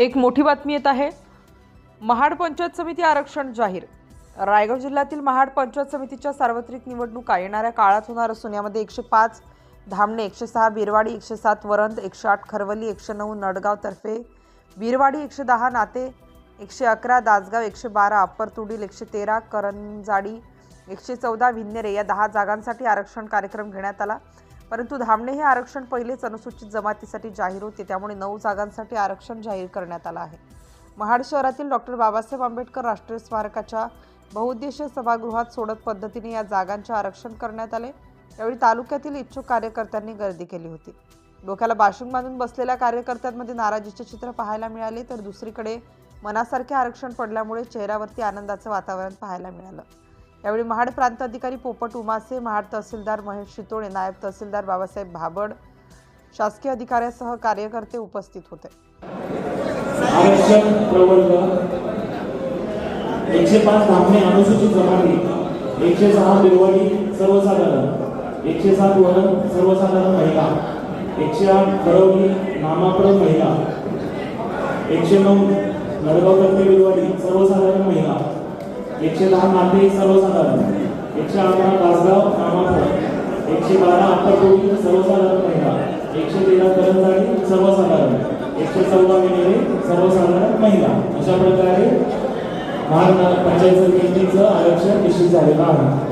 एक मोठी बातमी येत आहे. महाड पंचायत समिती आरक्षण जाहीर. रायगड जिल्ह्यातील महाड पंचायत समितीच्या सार्वत्रिक निवडणुका येणाऱ्या काळात होणार असून यामध्ये एकशे पाच धामणे एकशे सहा बिरवाडी एकशे सात वरंद एकशे आठ खरवली एकशे नऊ नडगाव तर्फे बिरवाडी एकशे दहा नाते एकशे अकरा दासगाव एकशे बारा अप्पर तुडील एकशे तेरा करंजाडी एकशे चौदा विन्नेरे या दहा जागांसाठी आरक्षण कार्यक्रम घेण्यात आला. परंतु धामणे हे आरक्षण पहिलेच अनुसूचित जमातीसाठी जाहीर होते. त्यामुळे नऊ जागांसाठी आरक्षण जाहीर करण्यात आलं आहे. महाड शहरातील डॉक्टर बाबासाहेब आंबेडकर राष्ट्रीय स्मारकाच्या बहुउद्देशीय सभागृहात सोडत पद्धतीने या जागांचे आरक्षण करण्यात आले. यावेळी तालुक्यातील इच्छुक कार्यकर्त्यांनी गर्दी केली होती. डोक्याला बाशिंग बांधून बसलेल्या कार्यकर्त्यांमध्ये नाराजीचे चित्र पाहायला मिळाले तर दुसरीकडे मनासारखे आरक्षण पडल्यामुळे चेहऱ्यावरती आनंदाचं वातावरण पाहायला मिळालं. यावेळी महाड प्रांताधिकारी पोपट उमासे महाड तहसीलदार महेश शितोळे नायब तहसीलदार बाबासाहेब भाबड शासकीय अधिकाऱ्यासह कार्यकर्ते उपस्थित होते. एकशे पाच धामणे अनुसूचित जमाती एकशे सहा बिरवाडी सर्वसाधारण एकशे सात वरण सर्वसाधारण महिला एकशे आठ खरवली नामाप्रत महिला एकशे नऊ नडगाव तर्फे बिरवाडी सर्वसाधारण महिला एकशे दहा नाते सर्वसाधारण. एकशे अकरा तासगाव कामाचा एकशे बारा अप्परकोटी सर्वसाधारण महिला. एकशे तेरा करंजाडी सर्वसाधारण. एकशे चौदा विनेरे सर्वसाधारण महिला. अशा प्रकारे महाराष्ट्र पंचायत समितीचं आरक्षण निश्चित झालेलं आहे.